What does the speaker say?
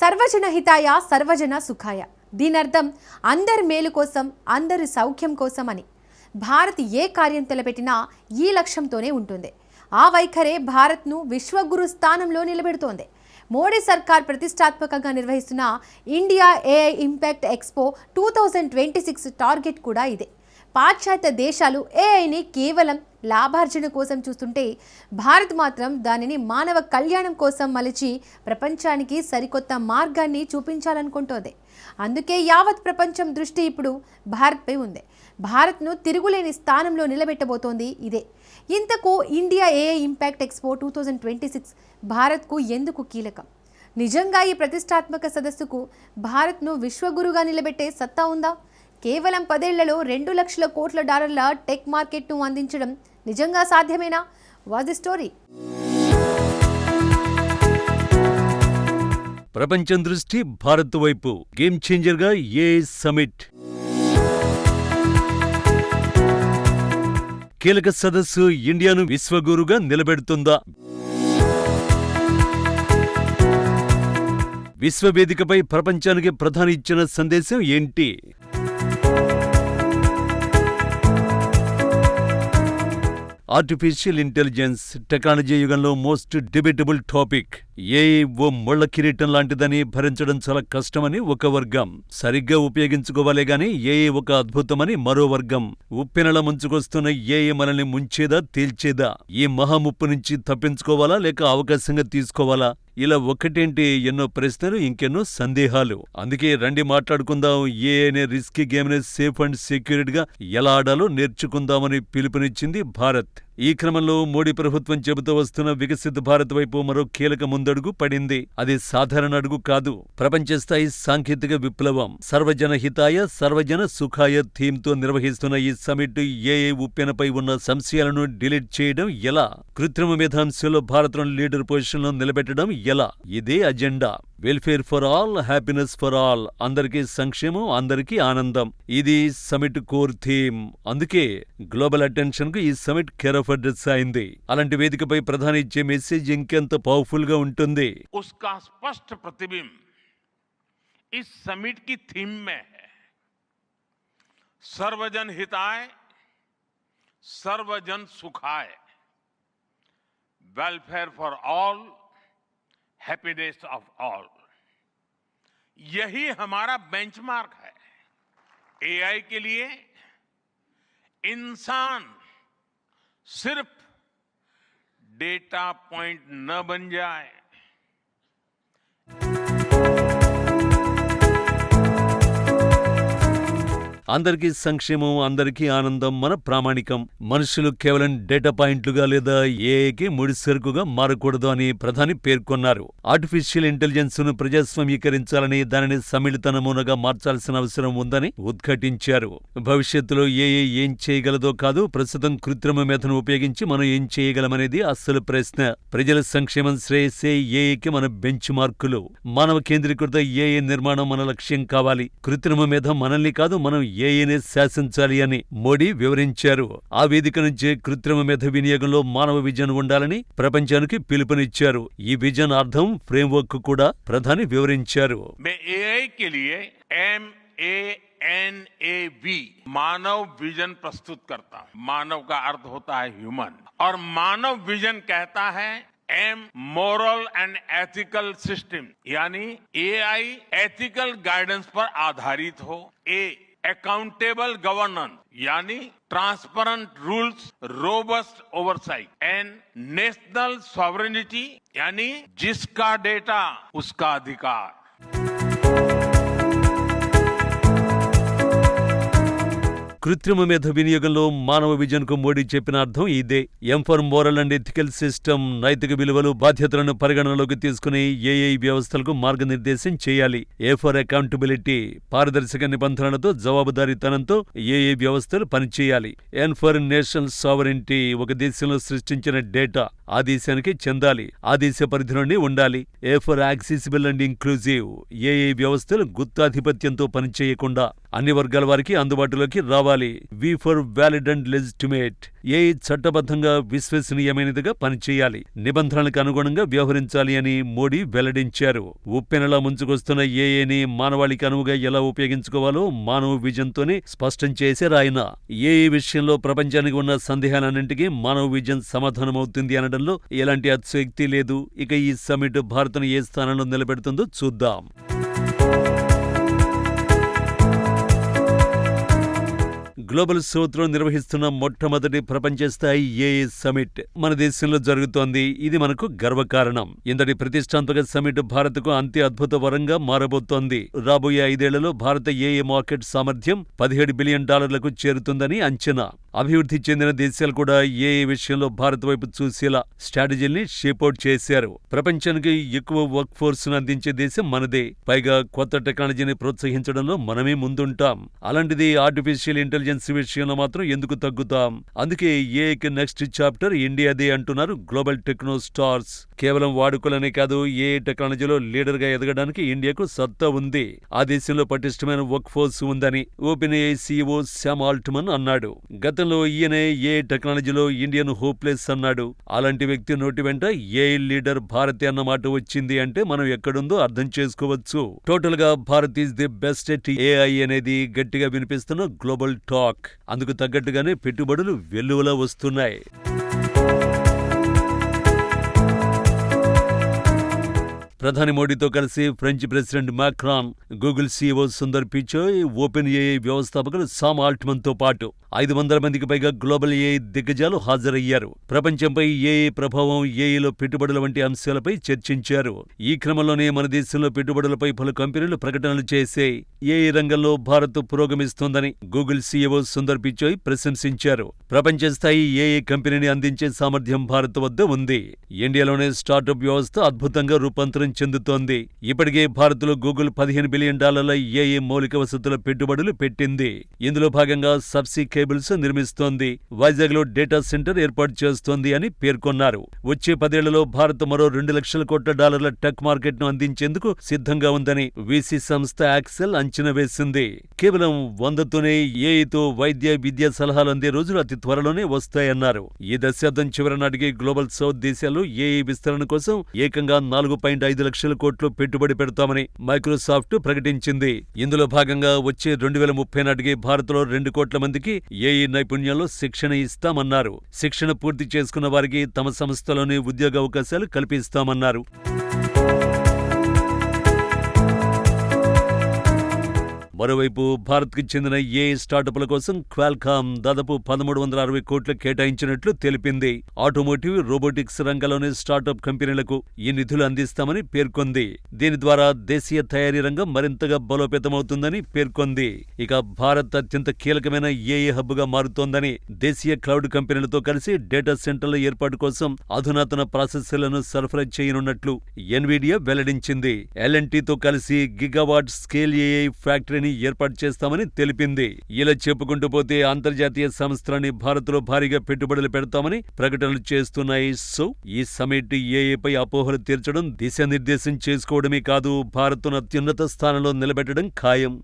సర్వజన హితాయ సర్వజన సుఖాయ. దీని అర్థం అందరి మేలు కోసం అందరి సౌఖ్యం కోసం అని. భారత్ ఏ కార్యం తలపెట్టినా ఈ లక్ష్యంతోనే ఉంటుంది. ఆ వైఖరే భారత్ను విశ్వగురు స్థానంలో నిలబెడుతోంది. మోడీ సర్కార్ ప్రతిష్టాత్మకంగా నిర్వహిస్తున్న India AI impact expo two thousand twenty six target కూడా ఇదే. పాశ్చాత్య దేశాలు ఏఐని కేవలం లాభార్జన కోసం చూస్తుంటే భారత్ మాత్రం దానిని మానవ కళ్యాణం కోసం మలిచి ప్రపంచానికి సరికొత్త మార్గాన్ని చూపించాలనుకుంటోంది. అందుకే యావత్ ప్రపంచం దృష్టి ఇప్పుడు భారత్పై ఉంది. భారత్ను తిరుగులేని స్థానంలో నిలబెట్టబోతోంది ఇదే. ఇంతకు India AI impact expo two thousand twenty six భారత్కు ఎందుకు కీలకం? నిజంగా ఈ ప్రతిష్టాత్మక సదస్సుకు భారత్ను విశ్వగురుగా నిలబెట్టే సత్తా ఉందా? కేవలం పదేళ్ళలో రెండు లక్షల కోట్ల డాలర్ల టెక్ మార్కెట్ను అందించడం నిజంగా సాధ్యమేనా? Was the story. ప్రపంచం దృష్టి భారత్ వైపు. గేమ్ చేంజర్గా ఏ సమిట్ కీలక సదస్సు ఇండియాను విశ్వగురుగా నిలబెడుతుందా? విశ్వవేదికపై ప్రపంచానికి ప్రధాని ఇచ్చిన సందేశం ఏంటి? ఆర్టిఫిషియల్ ఇంటెలిజెన్స్ టెక్నాలజీ యుగంలో మోస్ట్ డిబేటబుల్ టాపిక్ ఏఐ ఓ ముళ్ళ కిరీటం లాంటిదని భరించడం చాలా కష్టమని ఒక వర్గం. సరిగ్గా ఉపయోగించుకోవాలే గాని ఏఐ ఒక అద్భుతమని మరో వర్గం. ఉప్పెనల ముంచుకొస్తున్న ఏ మనల్ని ముంచేదా తేల్చేదా? ఈ మహాముప్పు నుంచి తప్పించుకోవాలా లేక అవకాశంగా తీసుకోవాలా? ఇలా ఒక్కటేంటి ఎన్నో ప్రశ్నలు ఇంకెన్నో సందేహాలు. అందుకే రండి మాట్లాడుకుందాం. ఏ అనే రిస్కీ గేమ్ని సేఫ్ అండ్ సెక్యూరిటీగా ఎలా ఆడాలో నేర్చుకుందామని పిలుపునిచ్చింది భారత్. ఈ క్రమంలో మోడీ ప్రభుత్వం చెబుతూ వస్తున్న వికసిత భారత్ వైపు మరో కీలక ముందడుగు పడింది. అది సాధారణ అడుగు కాదు. ప్రపంచ స్థాయి సాంకేతిక విప్లవం సర్వజన హితాయ సర్వజన సుఖాయ థీమ్తో నిర్వహిస్తున్న ఈ సమిట్ ఏఏ ఉప్పెనపై ఉన్న సంశయాలను డిలీట్ చేయడం ఎలా? కృత్రిమ మేధాంశంలో భారత్ను లీడర్ పొజిషన్లో నిలబెట్టడం ఎలా? ఇదే agenda. welfare for all happiness for all అందరికీ సంక్షేమం అందరికీ ఆనందం ఇది సమిట్ కోర్ థీమ్ అందుకే గ్లోబల్ అటెన్షన్ కు ఈ సమిట్ కేర్ ఆఫ్ అడ్రస్ అయింది అలాంటి వేదికపై ప్రధాని ఇచ్చే మెసేజ్ ఇంకెంత పవర్ఫుల్ గా ఉంటుంది उसका स्पष्ट प्रतिबिंब इस समिट की थीम में है सर्वजन हिताय सर्वजन सुखाय welfare for all happiness of all यही हमारा बेंचमार्क है। एआई के लिए इंसान सिर्फ़ डेटा पॉइंट न बन जाए। అందరికీ సంక్షేమం అందరికీ ఆనందం మన ప్రామాణికం. మనుషులు కేవలం డేటా పాయింట్లుగా లేదా ఏఐకి ముడిసరుకుగా మారకూడదు అని ప్రధాని పేర్కొన్నారు. ఆర్టిఫిషియల్ ఇంటెలిజెన్స్ను ప్రజాస్వామీకరించాలని దానిని సమ్మిళిత నమూనాగా మార్చాల్సిన అవసరం ఉందని ఉద్ఘాటించారు. భవిష్యత్తులో ఏఐ ఏం చేయగలదో కాదు ప్రస్తుతం కృత్రిమ మేధను ఉపయోగించి మనం ఏం చేయగలమనేది అస్సలు ప్రశ్న. ప్రజల సంక్షేమం శ్రేయస్సే ఏఐకి మన బెంచ్ మార్కులు మానవ కేంద్రీకృత ఏఐ నిర్మాణం మన లక్ష్యం కావాలి. కృత్రిమ మేధ మనల్ని కాదు మనం ఏఐనే శాసించాలి అని మోడీ వివరించారు ఆ వేదిక నుంచే కృత్రిమ మేధ వినియోగంలో మానవ విజన్ ఉండాలని ప్రపంచానికి పిలుపునిచ్చారు ఈ విజన్ అర్థం ఫ్రేమ్వర్క్ కూడా ప్రధాని వివరించారు मैं एआई के लिए M A N A V Manav vision प्रस्तुत करता हूं मानव का अर्थ होता है ह्यूमन और मानव विजन कहता है M moral and ethical system यानी एआई एथिकल गाइडेंस पर आधारित हो ए अकाउंटेबल गवर्नेंस यानी transparent rules robust oversight and national sovereignty यानी जिसका डेटा उसका अधिकार। కృత్రిమ మేధ వినియోగంలో మానవ విజన్కు మోడీ చెప్పిన అర్థం ఇదే. M for moral and ethical system నైతిక విలువలు బాధ్యతలను పరిగణనలోకి తీసుకుని ఏఐ వ్యవస్థలకు మార్గనిర్దేశం చేయాలి. ఏ ఫర్ అకౌంటబిలిటీ పారదర్శక నిబంధనలతో జవాబుదారీతనంతో ఏఐ వ్యవస్థలు పనిచేయాలి. ఎన్ ఫర్ నేషనల్ సావరెంటీ ఒక దేశంలో సృష్టించిన డేటా ఆ దేశానికి చెందాలి. ఆ దేశ పరిధిలోనే ఉండాలి. A for accessible and inclusive AI వ్యవస్థలు గుత్తాధిపత్యంతో పనిచేయకుండా అన్ని వర్గాల వారికి అందుబాటులోకి రావాలి. V for valid and legitimate A చట్టబద్ధంగా విశ్వసనీయమైనదిగా పనిచేయాలి. నిబంధనలకు అనుగుణంగా వ్యవహరించాలి అని మోడీ వెల్లడించారు. ఉప్పెనలా ముంచుకొస్తున్న ఏఏని మానవాళికి అనువుగా ఎలా ఉపయోగించుకోవాలో మానవ విజన్తోనే స్పష్టం చేశారు ఆయన. ఏఏ విషయంలో ప్రపంచానికి ఉన్న సందేహాలన్నింటికీ మానవ విజన్ సమాధానమవుతుంది అనడంలో ఎలాంటి అతిశక్తి లేదు. ఇక ఈ సమిట్ భారత్ను ఏ స్థానంలో నిలబెడుతుందో చూద్దాం. గ్లోబల్ సౌత్ నిర్వహిస్తున్న మొట్టమొదటి ప్రపంచ స్థాయి ఏఏ సమిట్ మన దేశంలో జరుగుతోంది. ఇది మనకు గర్వకారణం. ఇంతటి ప్రతిష్టాత్మక సమిట్ భారత్కు అంత్య అద్భుత వరంగా మారబోతోంది. రాబోయే ఐదేళ్ళలో భారత ఏఏ మార్కెట్ సామర్థ్యం పదిహేడు బిలియన్ డాలర్లకు చేరుతుందని అంచనా. అభివృద్ధి చెందిన దేశాలు కూడా ఏఏ విషయంలో భారత్ వైపు చూసేలా స్ట్రాటజీని షేపౌట్ చేశారు. ప్రపంచానికి ఎక్కువ వర్క్ ఫోర్స్ను అందించే దేశం మనదే. పైగా కొత్త టెక్నాలజీని ప్రోత్సహించడంలో మనమే ముందుంటాం. అలాంటిది ఆర్టిఫిషియల్ ఇంటెలిజెన్స్ విషయంలో మాత్రం ఎందుకు తగ్గుతాం? అందుకే ఏఐకి నెక్స్ట్ చాప్టర్ ఇండియాదే అంటున్నారు గ్లోబల్ టెక్నో స్టార్స్. కేవలం వాడుకలనే కాదు ఏ టెక్నాలజీలో లీడర్గా ఎదగడానికి ఇండియాకు సత్తా ఉంది. ఆ దేశంలో పటిష్టమైన వర్క్ ఫోర్స్ ఉందని open AI CEO Sam Altman అన్నాడు. గతంలో ఈయనే ఏ టెక్నాలజీలో ఇండియన్ హోప్లెస్ అన్నాడు? అలాంటి వ్యక్తి నోటి వెంట ఏ లీడర్ భారతి అన్న మాట వచ్చింది అంటే మనం ఎక్కడుందో అర్థం చేసుకోవచ్చు. టోటల్గా Bharat is the best at AI అనేది గట్టిగా వినిపిస్తున్న గ్లోబల్ టాక్. అందుకు తగ్గట్టుగానే పెట్టుబడులు వెల్లువలా వస్తున్నాయి. ప్రధాని మోడీతో కలిసి French president Macron Google CEO Sundar Pichai open AI వ్యవస్థాపకులు సామ్ ఆల్ట్మన్తో పాటు ఐదు వందల మందికి పైగా గ్లోబల్ ఏఐ దిగ్గజాలు హాజరయ్యారు. ప్రపంచంపై ఏఐ ప్రభావం ఏఐలో పెట్టుబడుల వంటి అంశాలపై చర్చించారు. ఈ క్రమంలోనే మన దేశంలో పెట్టుబడులపై పలు కంపెనీలు ప్రకటనలు చేసే ఏఐ రంగంలో భారత్ పురోగమిస్తోందని గూగుల్ సీఈఓ సుందర్ పిచోయ్ ప్రశంసించారు. ప్రపంచ స్థాయి ఏఐ కంపెనీని అందించే సామర్థ్యం భారత్ వద్ద ఉంది. ఇండియాలోనే స్టార్టప్ వ్యవస్థ అద్భుతంగా రూపాంతరం చెందుతోంది. ఇప్పటికే భారత్లో గూగుల్ పదిహేను బిలియన్ డాలర్ల ఏఏ మౌలిక వసతుల పెట్టుబడులు పెట్టింది. ఇందులో భాగంగా సబ్సీ కేబుల్స్ నిర్మిస్తోంది. వైజాగ్లో డేటా సెంటర్ ఏర్పాటు చేస్తోంది అని పేర్కొన్నారు. వచ్చే పదేళ్ళలో భారత్ మరో రెండు లక్షల కోట్ల డాలర్ల టెక్ మార్కెట్ను అందించేందుకు సిద్ధంగా ఉందని వీసీ సంస్థ యాక్సెల్ అంచనా వేసింది. కేవలం వందతోనే ఏఐతో వైద్య విద్యా సలహాలు అందే రోజులు అతి త్వరలోనే వస్తాయన్నారు. ఈ దశాబ్దం చివరి నాటికి గ్లోబల్ సౌత్ దేశాలు ఏఐ విస్తరణ కోసం ఏకంగా నాలుగు పాయింట్ ఐదు లక్షల కోట్లు పెట్టుబడి పెడతామని మైక్రోసాఫ్ట్ ప్రకటించింది. ఇందులో భాగంగా వచ్చే రెండు వేల ముప్పై నాటికి భారత్లో రెండు కోట్ల మందికి ఏఈ నైపుణ్యంలో శిక్షణ ఇస్తామన్నారు. శిక్షణ పూర్తి చేసుకున్న వారికి తమ సంస్థలోనే ఉద్యోగ అవకాశాలు కల్పిస్తామన్నారు. మరోవైపు భారత్కి చెందిన ఏ స్టార్టప్ల కోసం క్వాల్కామ్ దాదాపు పదమూడు వందల అరవై కోట్లు కేటాయించినట్లు తెలిపింది. ఆటోమోటివ్ రోబోటిక్స్ రంగంలోని స్టార్టప్ కంపెనీలకు ఈ నిధులు అందిస్తామని పేర్కొంది. దీని ద్వారా దేశీయ తయారీ రంగం మరింతగా బలోపేతమవుతుందని పేర్కొంది. ఇక భారత్ అత్యంత కీలకమైన ఏఏ హబ్గా మారుతోందని దేశీయ క్లౌడ్ కంపెనీలతో కలిసి డేటా సెంటర్ల ఏర్పాటు కోసం అధునాతన ప్రాసెసర్లను సరఫరా చేయనున్నట్లు ఎన్విడియా వెల్లడించింది. ఎల్ఎన్టీతో కలిసి గిగావాట్ స్కేల్ ఏఐ ఫ్యాక్టరీ కమిటీని ఏర్పాటు చేస్తామని తెలిపింది. ఇలా చెప్పుకుంటూ పోతే అంతర్జాతీయ సంస్థలని భారత్లో భారీగా పెట్టుబడులు పెడతామని ప్రకటనలు చేస్తున్నాయి. సో ఈ సమిట్ ఏఏపై అపోహలు తీర్చడం దిశానిర్దేశం చేసుకోవడమే కాదు భారత్ను అత్యున్నత స్థానంలో నిలబెట్టడం ఖాయం.